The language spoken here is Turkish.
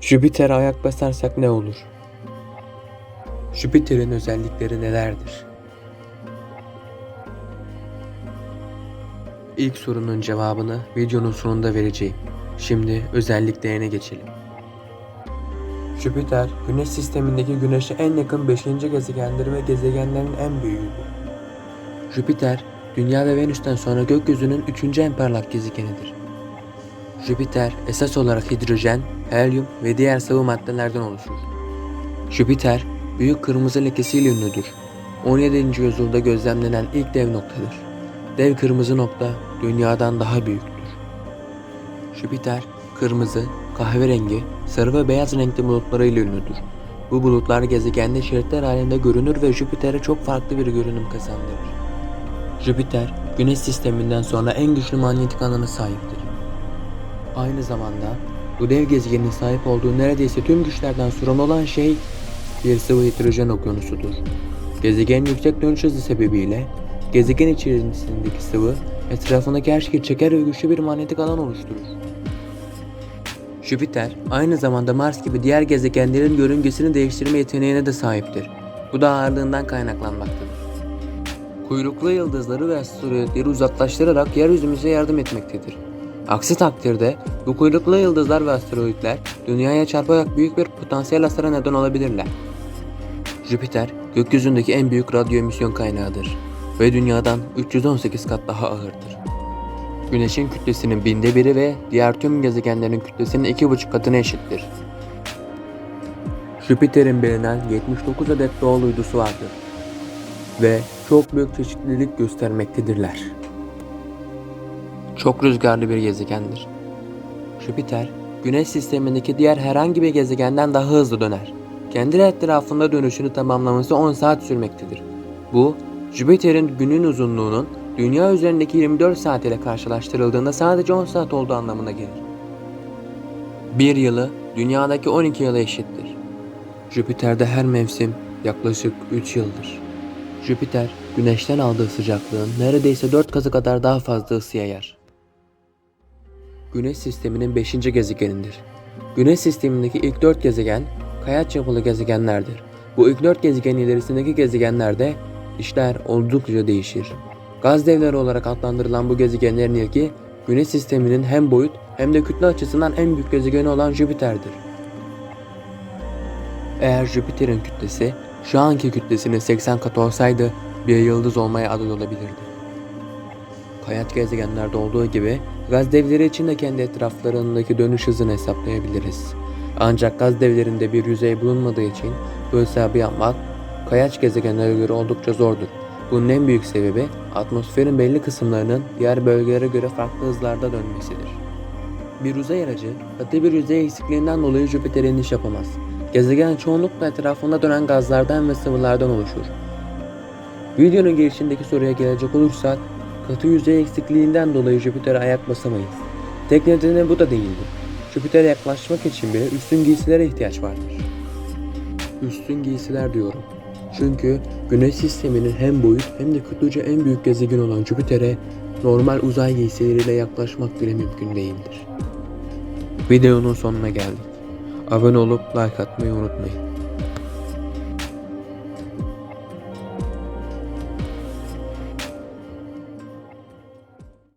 Jüpiter'e ayak basarsak ne olur? Jüpiter'in özellikleri nelerdir? İlk sorunun cevabını videonun sonunda vereceğim. Şimdi özelliklerine geçelim. Jüpiter, Güneş sistemindeki Güneş'e en yakın 5. gezegendir ve gezegenlerin en büyüğüdür. Jüpiter, Dünya ve Venüs'ten sonra gökyüzünün 3. en parlak gezegenidir. Jüpiter esas olarak hidrojen, helyum ve diğer sıvı maddelerden oluşur. Jüpiter, büyük kırmızı lekesiyle ünlüdür. 17. yüzyılda gözlemlenen ilk dev noktadır. Dev kırmızı nokta dünyadan daha büyüktür. Jüpiter, kırmızı, kahverengi, sarı ve beyaz renkli bulutlarıyla ünlüdür. Bu bulutlar gezegende şeritler halinde görünür ve Jüpiter'e çok farklı bir görünüm kazandırır. Jüpiter, Güneş sisteminden sonra en güçlü manyetik alanı sahiptir. Aynı zamanda bu dev gezegenin sahip olduğu neredeyse tüm güçlerden sorumlu olan şey bir sıvı hidrojen okyanusudur. Gezegen yüksek dönüş hızı sebebiyle gezegen içerisindeki sıvı etrafındaki her şeyi çeker ve güçlü bir manyetik alan oluşturur. Jüpiter aynı zamanda Mars gibi diğer gezegenlerin yörüngesini değiştirme yeteneğine de sahiptir. Bu da ağırlığından kaynaklanmaktadır. Kuyruklu yıldızları ve asteroidleri uzaklaştırarak yeryüzümüze yardım etmektedir. Aksi takdirde bu kuyruklu yıldızlar ve asteroidler dünyaya çarparak büyük bir potansiyel hasara neden olabilirler. Jüpiter, gökyüzündeki en büyük radyo emisyon kaynağıdır ve dünyadan 318 kat daha ağırdır. Güneşin kütlesinin binde biri ve diğer tüm gezegenlerin kütlesinin iki buçuk katına eşittir. Jüpiter'in bilinen 79 adet doğal uydusu vardır ve çok büyük çeşitlilik göstermektedirler. Çok rüzgarlı bir gezegendir. Jüpiter, Güneş sistemindeki diğer herhangi bir gezegenden daha hızlı döner. Kendi etrafında dönüşünü tamamlaması 10 saat sürmektedir. Bu, Jüpiter'in günün uzunluğunun Dünya üzerindeki 24 saat ile karşılaştırıldığında sadece 10 saat olduğu anlamına gelir. Bir yılı Dünya'daki 12 yıla eşittir. Jüpiter'de her mevsim yaklaşık 3 yıldır. Jüpiter, Güneş'ten aldığı sıcaklığın neredeyse 4 katı kadar daha fazla ısı yayar. Güneş sisteminin 5. gezegenidir. Güneş sistemindeki ilk 4 gezegen kayaç yapılı gezegenlerdir. Bu ilk 4 gezegen ilerisindeki gezegenlerde işler oldukça değişir. Gaz devleri olarak adlandırılan bu gezegenlerin ilki Güneş sisteminin hem boyut hem de kütle açısından en büyük gezegeni olan Jüpiter'dir. Eğer Jüpiter'in kütlesi şu anki kütlesinin 80 katı olsaydı bir yıldız olmaya aday olabilirdi. Kayaç gezegenlerde olduğu gibi gaz devleri için de kendi etraflarındaki dönüş hızını hesaplayabiliriz. Ancak gaz devlerinde bir yüzey bulunmadığı için bu hesabı yapmak kayaç gezegenlere göre oldukça zordur. Bunun en büyük sebebi atmosferin belli kısımlarının diğer bölgelere göre farklı hızlarda dönmesidir. Bir uzay aracı katı bir yüzey eksikliğinden dolayı Jüpiter'e iniş yapamaz. Gezegen çoğunlukla etrafında dönen gazlardan ve sıvılardan oluşur. Videonun girişindeki soruya gelecek olursak, katı yüzey eksikliğinden dolayı Jüpiter'e ayak basamayız. Tek nedeni bu da değildir. Jüpiter'e yaklaşmak için bile üstün giysilere ihtiyaç vardır. Üstün giysiler diyorum. Çünkü Güneş sisteminin hem boyut hem de kütlece en büyük gezegen olan Jüpiter'e normal uzay giysileriyle yaklaşmak bile mümkün değildir. Videonun sonuna geldik. Abone olup like atmayı unutmayın.